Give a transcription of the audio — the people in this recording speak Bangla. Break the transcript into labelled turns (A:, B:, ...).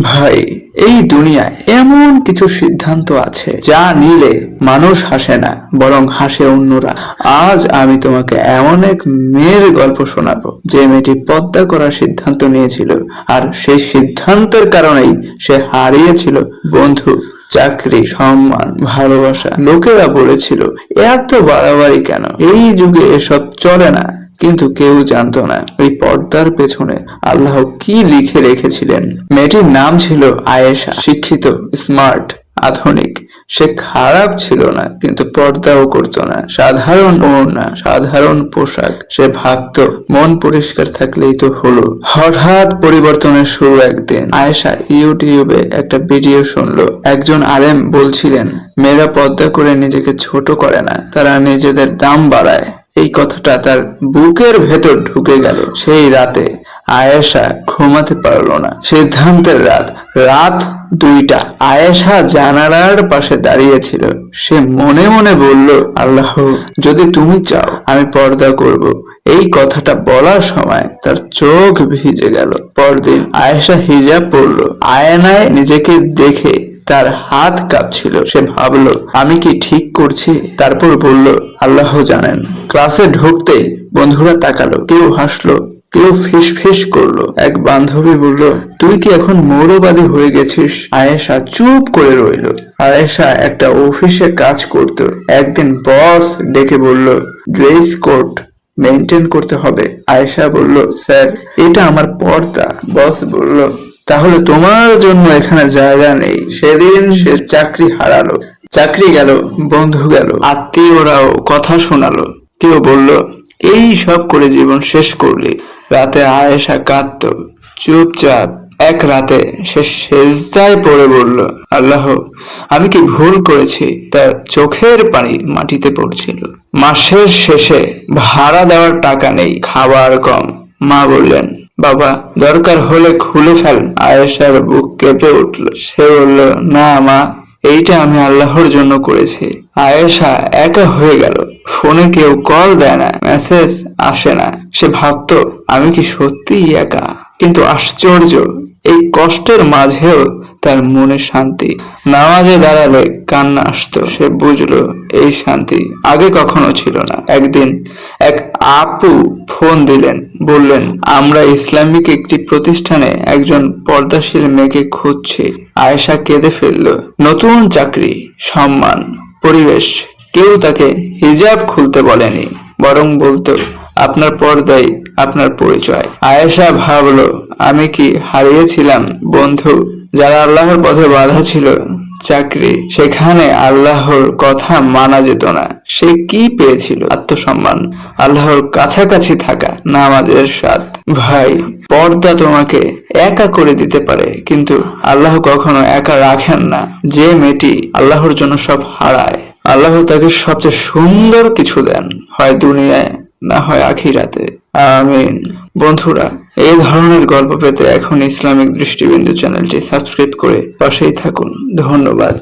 A: ভাই, এই দুনিয়ায় এমন কিছু সিদ্ধান্ত আছে যা নিলে মানুষ হাসে না, বরং হাসে অন্যরা। আজ আমি তোমাকে এমন এক মেয়ের গল্প শোনাবো যে মেয়েটি পদ্মা করার সিদ্ধান্ত নিয়েছিল, আর সেই সিদ্ধান্তের কারণেই সে হারিয়েছিল বন্ধু, চাকরি, সম্মান, ভালোবাসা। লোকেরা বলেছিল, এত বাড়াবাড়ি কেন? এই যুগে এসব চলে না। কিন্তু কেউ জানতো না ওই পর্দার পেছনে আল্লাহ কি লিখে রেখেছিলেন। মেয়েটির নাম ছিল আয়েশা, শিক্ষিত স্মার্ট আধুনিক। সে খারাপ ছিল না, কিন্তু পর্দাও করতো না। সাধারণ ওড়না সাধারণ পোশাক। সে ভাবতো, মন পরিষ্কার থাকলেই তো হলো। হঠাৎ পরিবর্তনের শুরু একদিন। আয়েশা ইউটিউবে একটা ভিডিও শুনলো। একজন আলেম বলছিলেন, মেয়েরা পর্দা করে নিজেকে ছোট করে না, তারা নিজেদের দাম বাড়ায়। এই কথাটা তার বুকের ভেতর ঢুকে গেল। সেই রাতে আয়েশা ঘুমাতে পারল না। সিদ্ধান্তের রাত রাত দুইটা। আয়েশা জানালার পাশে দাঁড়িয়েছিল সে মনে মনে বলল, আল্লাহ, যদি তুমি চাও, আমি পর্দা করব। এই কথাটা বলার সময় তার চোখ ভিজে গেল। পরদিন আয়েশা হিজাব পরল। আয়নায় নিজেকে দেখে তার হাত কাঁপছিল। সে ভাবলো, আমি কি ঠিক করছি? তারপর বলল, আল্লাহ জানেন। ক্লাসে ঢুকতেই বন্ধুরা তাকালো। কেউ হাসলো, কেউ ফিস ফিস করল। এক বান্ধবী বলল, তুই কি এখন মৌলবাদী হয়ে গেছিস? আয়েশা চুপ করে রইল। আয়েশা একটা অফিসে কাজ করত। একদিন বস ডেকে বলল, ড্রেস কোড মেনটেন করতে হবে। আয়েশা বলল, স্যার, এটা আমার পর্দা। বস বলল তাহলে তোমার জন্য এখানে জায়গা নেই। সেদিন সে চাকরি হারালো। চাকরি গেল, বন্ধু গেল, আত্মীয়রাও কথা শোনালো। কেউ বলল, এই সব করে জীবন শেষ করলি। রাতে আয়েশা কাঁদত, চুপচাপ এক রাতে সে সেজদায় পড়ে বলল, আল্লাহ, আমি কি ভুল করেছি? তার চোখের পানি মাটিতে পড়ছিল। মাসের শেষে ভাড়া দেওয়ার টাকা নেই, খাবার কম। মা বললেন বাবা, দরকার হলে খুলে ফেল। আয়েশার বুক কেঁপে উঠল। সে বলল, না মা, এইটা আমি আল্লাহর জন্য করেছি। আয়েশা একা হয়ে গেল। ফোনে কেউ কল দেয় না, মেসেজ আসে না। সে ভাবতো, আমি কি সত্যিই একা? কিন্তু আশ্চর্য, এই কষ্টের মাঝেও তার মনে শান্তি। নামাজে দাঁড়ালে কান্না আসতো। সে বুঝলো এই শান্তি আগে কখনো ছিল না। একদিন এক আপু ফোন দিলেন, বললেন, আমরা ইসলামিক একটি প্রতিষ্ঠানে একজন পর্দাশীল মেয়েকে খুঁজছি। আয়েশা কেঁদে ফেলল, নতুন চাকরি, সম্মান, পরিবেশ, কেউ তাকে হিজাব খুলতে বলেনি, বরং বলতো, আপনার পর্দাই আপনার পরিচয়। আয়েশা ভাবলো, আমি কি হারিয়েছিলাম, বন্ধু? যারা আল্লাহর পথে বাধা ছিল চাকরি, সেখানে আল্লাহর কথা মানা যেত না। সে কি পেয়েছিল? আত্মসম্মান, আল্লাহর কাছাকাছি থাকা, নামাজের স্বাদ। ভাই, পর্দা তোমাকে একা করে দিতে পারে, কিন্তু আল্লাহ কখনো একা রাখেন না। যে মেয়েটি আল্লাহর জন্য সব হারায়, আল্লাহ তাকে সবচেয়ে সুন্দর কিছু দেন, হয় দুনিয়ায় না হয় আখিরাতে। আমিন। বন্ধুরা এই ধরনের গল্প পেতে এখন ইসলামিক দৃষ্টিবিন্দু চ্যানেলটি সাবস্ক্রাইব করে পাশেই থাকুন। ধন্যবাদ।